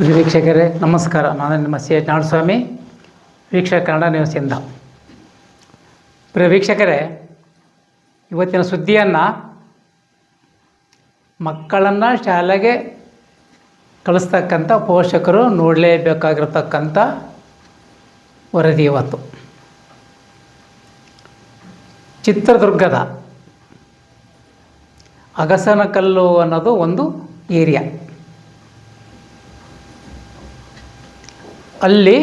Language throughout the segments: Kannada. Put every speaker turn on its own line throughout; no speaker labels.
ಪ್ರಿಯ ವೀಕ್ಷಕರೇ, ನಮಸ್ಕಾರ. ನಾನು ನಿಮ್ಮ ಸಿ ಎಚ್ ನಾಡಸ್ವಾಮಿ ವೀಕ್ಷಕ ಕನ್ನಡ ನ್ಯೂಸಿಂದ ಪ್ರಿಯ ವೀಕ್ಷಕರೇ, ಇವತ್ತಿನ ಸುದ್ದಿಯನ್ನು ಮಕ್ಕಳನ್ನು ಶಾಲೆಗೆ ಕಳಿಸ್ತಕ್ಕಂಥ ಪೋಷಕರು ನೋಡಲೇಬೇಕಾಗಿರ್ತಕ್ಕಂಥ ವರದಿ ಇವತ್ತು. ಚಿತ್ರದುರ್ಗದ ಅಗಸನಕಲ್ಲು ಅನ್ನೋದು ಒಂದು ಏರಿಯಾ. ಅಲ್ಲಿ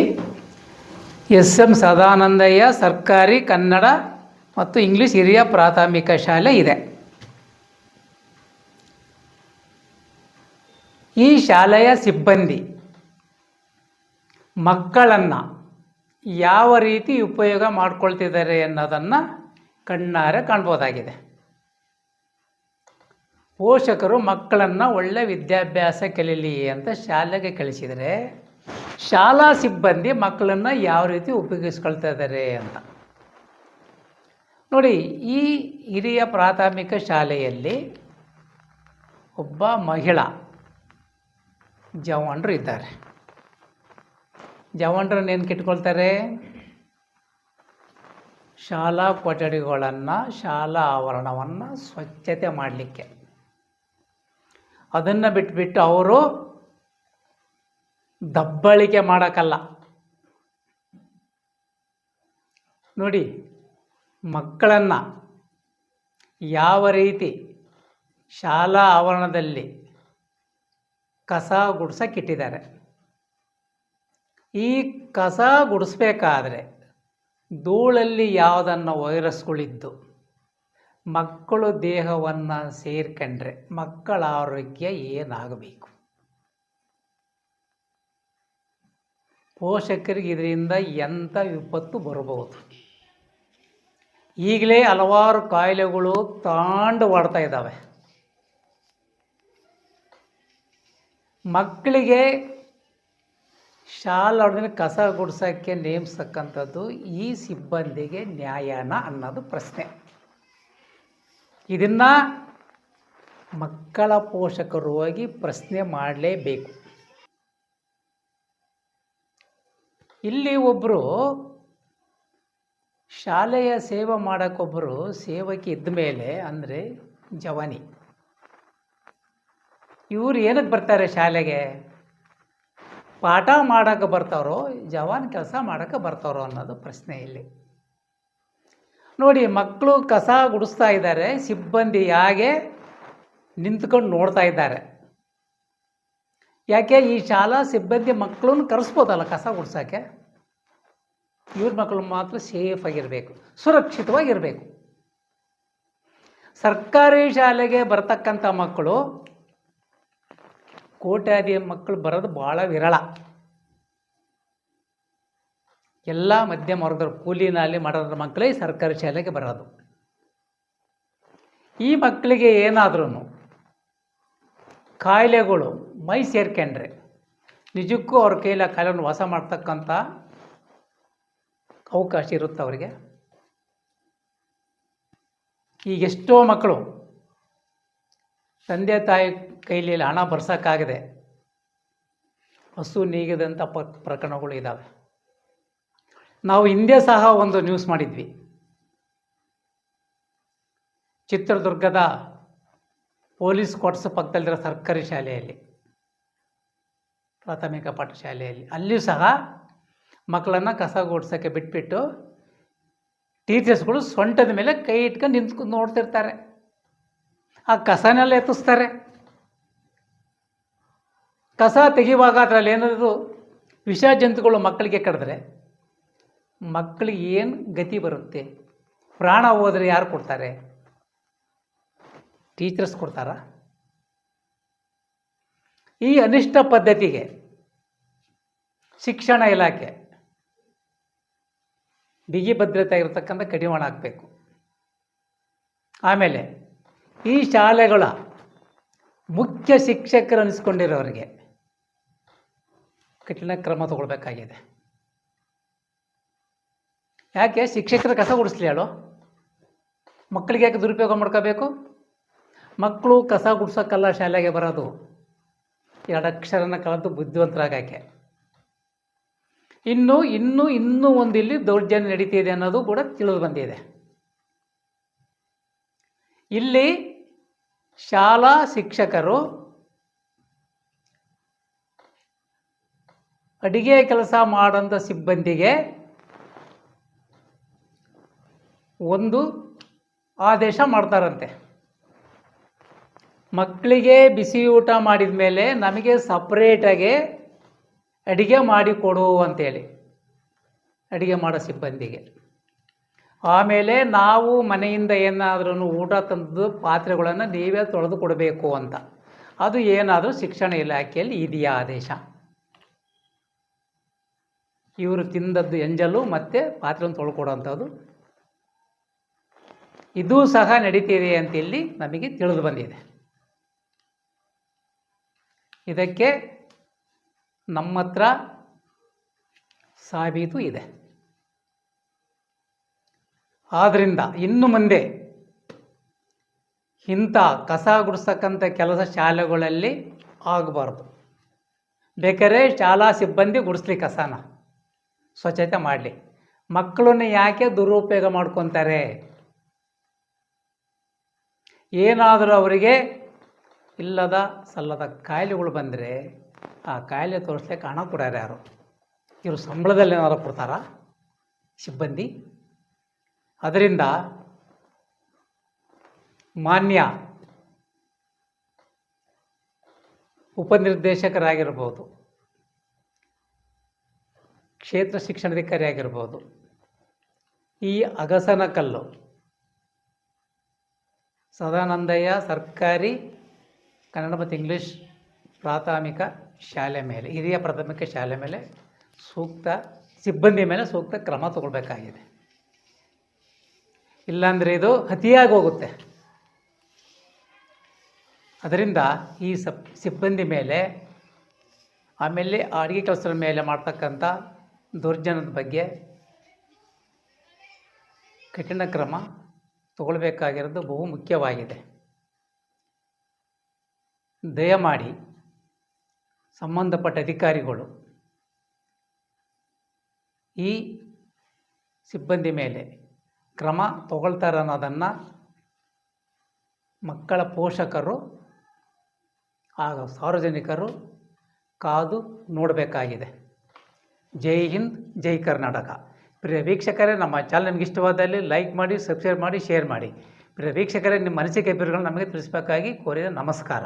ಎಸ್ ಎಂ ಸದಾನಂದಯ್ಯ ಸರ್ಕಾರಿ ಕನ್ನಡ ಮತ್ತು ಇಂಗ್ಲೀಷ್ ಹಿರಿಯ ಪ್ರಾಥಮಿಕ ಶಾಲೆ ಇದೆ. ಈ ಶಾಲೆಯ ಸಿಬ್ಬಂದಿ ಮಕ್ಕಳನ್ನು ಯಾವ ರೀತಿ ಉಪಯೋಗ ಮಾಡ್ಕೊಳ್ತಿದ್ದಾರೆ ಅನ್ನೋದನ್ನು ಕಣ್ಣಾರೆ ಕಾಣ್ಬೋದಾಗಿದೆ. ಪೋಷಕರು ಮಕ್ಕಳನ್ನು ಒಳ್ಳೆ ವಿದ್ಯಾಭ್ಯಾಸ ಕಲೀಲಿ ಅಂತ ಶಾಲೆಗೆ ಕಳಿಸಿದರೆ ಶಾಲಾ ಸಿಬ್ಬಂದಿ ಮಕ್ಕಳನ್ನು ಯಾವ ರೀತಿ ಉಪಯೋಗಿಸ್ಕೊಳ್ತಾ ಇದ್ದಾರೆ ಅಂತ. ನೋಡಿ, ಈ ಹಿರಿಯ ಪ್ರಾಥಮಿಕ ಶಾಲೆಯಲ್ಲಿ ಒಬ್ಬ ಮಹಿಳಾ ಜವಾನರು ಇದ್ದಾರೆ. ಜವಾನರನ್ನು ಏನು ಕಿಟ್ಕೊಳ್ತಾರೆ ಶಾಲಾ ಕೊಠಡಿಗಳನ್ನು, ಶಾಲಾ ಆವರಣವನ್ನು ಸ್ವಚ್ಛತೆ ಮಾಡಲಿಕ್ಕೆ. ಅದನ್ನು ಬಿಟ್ಬಿಟ್ಟು ಅವರು ದಬ್ಬಳಿಕೆ ಮಾಡೋಕ್ಕಲ್ಲ ನೋಡಿ, ಮಕ್ಕಳನ್ನು ಯಾವ ರೀತಿ ಶಾಲಾ ಆವರಣದಲ್ಲಿ ಕಸ ಗುಡಿಸಕ್ಕಿಟ್ಟಿದ್ದಾರೆ. ಈ ಕಸ ಗುಡಿಸ್ಬೇಕಾದ್ರೆ ಧೂಳಲ್ಲಿ ಯಾವುದನ್ನು ವೈರಸ್ಗಳಿದ್ದು, ಮಕ್ಕಳು ದೇಹವನ್ನು ಸೇರ್ಕೊಂಡ್ರೆ ಮಕ್ಕಳ ಆರೋಗ್ಯ ಏನಾಗಬೇಕು? ಪೋಷಕರಿಗೆ ಇದರಿಂದ ಎಂಥ ವಿಪತ್ತು ಬರಬಹುದು? ಈಗಲೇ ಹಲವಾರು ಕಾಯಿಲೆಗಳು ತಾಂಡು ಹೊಡ್ತಾ ಇದ್ದಾವೆ. ಮಕ್ಕಳಿಗೆ ಶಾಲಾ ಕಸ ಗುಡ್ಸೋಕ್ಕೆ ನೇಮಿಸ್ತಕ್ಕಂಥದ್ದು ಈ ಸಿಬ್ಬಂದಿಗೆ ನ್ಯಾಯನ ಅನ್ನೋದು ಪ್ರಶ್ನೆ. ಇದನ್ನು ಮಕ್ಕಳ ಪೋಷಕರು ಹೋಗಿ ಪ್ರಶ್ನೆ ಮಾಡಲೇಬೇಕು. ಇಲ್ಲಿ ಒಬ್ಬರು ಶಾಲೆಯ ಸೇವೆ ಮಾಡೋಕ್ಕೊಬ್ಬರು ಸೇವಕಿ ಇದ್ದ ಮೇಲೆ ಅಂದರೆ ಜವಾನಿ. ಇವರು ಏನಕ್ಕೆ ಬರ್ತಾರೆ ಶಾಲೆಗೆ? ಪಾಠ ಮಾಡೋಕ್ಕೆ ಬರ್ತಾರೋ, ಜವಾನ್ ಕೆಲಸ ಮಾಡೋಕ್ಕೆ ಬರ್ತಾರೋ ಅನ್ನೋದು ಪ್ರಶ್ನೆ ಇಲ್ಲಿ. ನೋಡಿ ಮಕ್ಕಳು ಕಸ ಗುಡಿಸ್ತಾ ಇದ್ದಾರೆ, ಸಿಬ್ಬಂದಿ ಹಾಗೆ ನಿಂತ್ಕೊಂಡು ನೋಡ್ತಾ ಇದ್ದಾರೆ. ಯಾಕೆ ಈ ಶಾಲಾ ಸಿಬ್ಬಂದಿ ಮಕ್ಕಳನ್ನು ಕರೆಸ್ಬೋದಲ್ಲ ಕಸ ಗುಡ್ಸೋಕ್ಕೆ? ಇವ್ರ ಮಕ್ಕಳು ಮಾತ್ರ ಸೇಫ್ ಆಗಿರಬೇಕು, ಸುರಕ್ಷಿತವಾಗಿರಬೇಕು. ಸರ್ಕಾರಿ ಶಾಲೆಗೆ ಬರ್ತಕ್ಕಂಥ ಮಕ್ಕಳು ಕೋಟ್ಯಾದಿ ಮಕ್ಕಳು ಬರೋದು ಭಾಳ ವಿರಳ. ಎಲ್ಲ ಮಧ್ಯಮ ವರ್ಗದ ಕೂಲಿನಲ್ಲಿ ನಾಲಿ ಮಾಡೋದ್ರ ಮಕ್ಕಳೇ ಸರ್ಕಾರಿ ಶಾಲೆಗೆ ಬರೋದು. ಈ ಮಕ್ಕಳಿಗೆ ಏನಾದ್ರೂ ಕಾಯಿಲೆಗಳು ಮೈ ಸೇರ್ಕೊಂಡ್ರೆ ನಿಜಕ್ಕೂ ಅವ್ರ ಕೈಲ ಕಾಲನ್ನು ವಾಸ ಮಾಡ್ತಕ್ಕಂಥ ಅವಕಾಶ ಇರುತ್ತೆ ಅವರಿಗೆ. ಈಗ ಎಷ್ಟೋ ಮಕ್ಕಳು ತಂದೆ ತಾಯಿ ಕೈಲಿ ಹಣ ಬರ್ಸೋಕ್ಕಾಗದೆ. ಹಸು ನೀಗಿದಂಥ ಪ ಪ್ರಕರಣಗಳು ಇದ್ದಾವೆ ನಾವು ಹಿಂದೆ ಸಹ ಒಂದು ನ್ಯೂಸ್ ಮಾಡಿದ್ವಿ. ಚಿತ್ರದುರ್ಗದ ಪೊಲೀಸ್ ಕ್ವಾರ್ಟರ್ಸ್ ಪಕ್ಕದಲ್ಲಿರೋ ಸರ್ಕಾರಿ ಶಾಲೆಯಲ್ಲಿ. ಪ್ರಾಥಮಿಕ ಪಾಠಶಾಲೆಯಲ್ಲಿ. ಅಲ್ಲಿಯೂ ಸಹ ಮಕ್ಕಳನ್ನು ಕಸ ಗುಡ್ಸೋಕ್ಕೆ ಬಿಟ್ಬಿಟ್ಟು ಟೀಚರ್ಸ್ಗಳು ಸೊಂಟದ ಮೇಲೆ ಕೈ ಇಟ್ಕೊಂಡು ನಿಂತ್ಕೊಂಡು ನೋಡ್ತಿರ್ತಾರೆ. ಆ ಕಸನೆಲ್ಲ ಎತ್ತಿಸ್ತಾರೆ. ಕಸ ತೆಗೆಯುವಾಗ ಅದರಲ್ಲಿ ಏನಾದರೂ ವಿಷ ಜಂತುಗಳು ಮಕ್ಕಳಿಗೆ ಕಡಿದ್ರೆ ಮಕ್ಕಳಿಗೆ ಏನು ಗತಿ ಬರುತ್ತೆ? ಪ್ರಾಣ ಹೋದರೆ ಯಾರು ಕೊಡ್ತಾರೆ? ಟೀಚರ್ಸ್ ಕೊಡ್ತಾರ? ಈ ಅನಿಷ್ಟ ಪದ್ಧತಿಗೆ ಶಿಕ್ಷಣ ಇಲಾಖೆ ಬಿಗಿ ಭದ್ರತೆ ಇರತಕ್ಕಂಥ ಕಡಿವಾಣ ಹಾಕಬೇಕು. ಆಮೇಲೆ ಈ ಶಾಲೆಗಳ ಮುಖ್ಯ ಶಿಕ್ಷಕರು ಅನಿಸ್ಕೊಂಡಿರೋರಿಗೆ ಕಠಿಣ ಕ್ರಮ ತಗೊಳ್ಬೇಕಾಗಿದೆ. ಯಾಕೆ? ಶಿಕ್ಷಕರ ಕಸ ಗುಡಿಸ್ಲಿ ಹೇಳು. ಮಕ್ಕಳಿಗೆ ಯಾಕೆ ದುರುಪಯೋಗ ಮಾಡ್ಕೋಬೇಕು? ಮಕ್ಕಳು ಕಸ ಗುಡ್ಸೋಕ್ಕಲ್ಲ ಶಾಲೆಗೆ ಬರೋದು. ಎರಡು ಅಕ್ಷರನ ಕಲಿತು ಬುದ್ಧಿವಂತರಾಗಕ್ಕೆ ಇನ್ನು, ಇನ್ನೂ ಇನ್ನೂ ಒಂದು ಇಲ್ಲಿ ದೌರ್ಜನ್ಯ ನಡೀತಿದೆ ಅನ್ನೋದು ಕೂಡ ತಿಳಿದು ಬಂದಿದೆ. ಇಲ್ಲಿ ಶಾಲಾ ಶಿಕ್ಷಕರು ಅಡಿಗೆ ಕೆಲಸ ಮಾಡೋಂಥ ಸಿಬ್ಬಂದಿಗೆ ಒಂದು ಆದೇಶ ಮಾಡ್ತಾರಂತೆ. ಮಕ್ಕಳಿಗೆ ಬಿಸಿ ಊಟ ಮಾಡಿದ ಮೇಲೆ ನಮಗೆ ಸಪ್ರೇಟಾಗಿ ಅಡುಗೆ ಮಾಡಿ ಕೊಡು ಅಂತೇಳಿ. ಅಡುಗೆ ಮಾಡೋ ಸಿಬ್ಬಂದಿಗೆ. ಆಮೇಲೆ ನಾವು ಮನೆಯಿಂದ ಏನಾದ್ರೂ ಊಟ ತಂದು ಪಾತ್ರೆಗಳನ್ನು ನೀವೇ ತೊಳೆದು ಕೊಡಬೇಕು ಅಂತ. ಅದು ಏನಾದರೂ ಶಿಕ್ಷಣ ಇಲಾಖೆಯಲ್ಲಿ ಇದೆಯಾ ಆದೇಶ? ಇವರು ತಿಂದದ್ದು ಎಂಜಲು ಮತ್ತು ಪಾತ್ರೆಯನ್ನು ತೊಳ್ಕೊಡೋವಂಥದ್ದು ಇದೂ ಸಹ ನಡೀತಿದೆ ಅಂತ ಇಲ್ಲಿ ನಮಗೆ ತಿಳಿದು ಬಂದಿದೆ. ಇದಕ್ಕೆ ನಮ್ಮ ಹತ್ರ ಸಾಬೀತು ಇದೆ. ಆದ್ದರಿಂದ ಇನ್ನು ಮುಂದೆ ಇಂಥ ಕಸ ಗುಡಿಸ್ತಕ್ಕಂಥ ಕೆಲಸ ಶಾಲೆಗಳಲ್ಲಿ ಆಗಬಾರ್ದು. ಬೇಕಾದ್ರೆ ಶಾಲಾ ಸಿಬ್ಬಂದಿ ಗುಡಿಸ್ಲಿ ಕಸನ ಸ್ವಚ್ಛತೆ ಮಾಡಲಿ. ಮಕ್ಕಳನ್ನ ಯಾಕೆ ದುರುಪಯೋಗ ಮಾಡ್ಕೊತಾರೆ? ಏನಾದರೂ ಅವರಿಗೆ ಇಲ್ಲದ ಸಲ್ಲದ ಕಾಯಿಲೆಗಳು ಬಂದರೆ ಆ ಕಾಯಿಲೆ ತೋರಿಸ್ಲಿಕ್ಕೆ ಹಣ ಕೊಡ್ಯಾರ ಯಾರು? ಇವರು ಸಂಬಳದಲ್ಲಿ ಏನಾದ್ರು ಕೊಡ್ತಾರ? ಸಿಬ್ಬಂದಿ? ಅದರಿಂದ ಮಾನ್ಯ ಉಪನಿರ್ದೇಶಕರಾಗಿರ್ಬೋದು, ಕ್ಷೇತ್ರ ಶಿಕ್ಷಣಾಧಿಕಾರಿ ಆಗಿರ್ಬೋದು ಈ ಅಗಸನಕಲ್ಲು ಸದಾನಂದಯ್ಯ ಸರ್ಕಾರಿ ಕನ್ನಡ ಮತ್ತು ಇಂಗ್ಲೀಷ್ ಪ್ರಾಥಮಿಕ ಶಾಲೆ ಮೇಲೆ, ಹಿರಿಯ ಪ್ರಾಥಮಿಕ ಶಾಲೆ ಮೇಲೆ ಸೂಕ್ತ, ಸಿಬ್ಬಂದಿ ಮೇಲೆ ಸೂಕ್ತ ಕ್ರಮ ತಗೊಳ್ಬೇಕಾಗಿದೆ. ಇಲ್ಲಾಂದರೆ ಇದು ಅತಿಯಾಗಿ ಹೋಗುತ್ತೆ. ಅದರಿಂದ ಈ ಸಬ್, ಸಿಬ್ಬಂದಿ ಮೇಲೆ, ಆಮೇಲೆ ಅಡುಗೆ ಕೆಲಸದ ಮೇಲೆ ಮಾಡ್ತಕ್ಕಂಥ ದುರ್ಜನದ ಬಗ್ಗೆ ಕಠಿಣ ಕ್ರಮ ತಗೊಳ್ಬೇಕಾಗಿರೋದು ಬಹು ಮುಖ್ಯವಾಗಿದೆ. ದಯಮಾಡಿ ಸಂಬಂಧಪಟ್ಟ ಅಧಿಕಾರಿಗಳು ಈ ಸಿಬ್ಬಂದಿ ಮೇಲೆ ಕ್ರಮ ತಗೊಳ್ತಾರೆ ಅನ್ನೋದನ್ನು ಮಕ್ಕಳ ಪೋಷಕರು ಹಾಗೂ ಸಾರ್ವಜನಿಕರು ಕಾದು ನೋಡಬೇಕಾಗಿದೆ. ಜೈ ಹಿಂದ್, ಜೈ ಕರ್ನಾಟಕ. ಪ್ರಿಯ ವೀಕ್ಷಕರೇ, ನಮ್ಮ ಚಾನಲ್ ನಿಮ್ಗೆ ಇಷ್ಟವಾದಲ್ಲಿ ಲೈಕ್ ಮಾಡಿ ಸಬ್ಸ್ಕ್ರೈಬ್ ಮಾಡಿ ಶೇರ್ ಮಾಡಿ. ಪ್ರಿಯ ವೀಕ್ಷಕರೇ, ನಿಮ್ಮ ಅನಿಸಿಕೆ ಅಭಿಪ್ರಾಯಗಳನ್ನು ನಮಗೆ ತಿಳಿಸಬೇಕಾಗಿ ಕೋರಿದ ನಮಸ್ಕಾರ.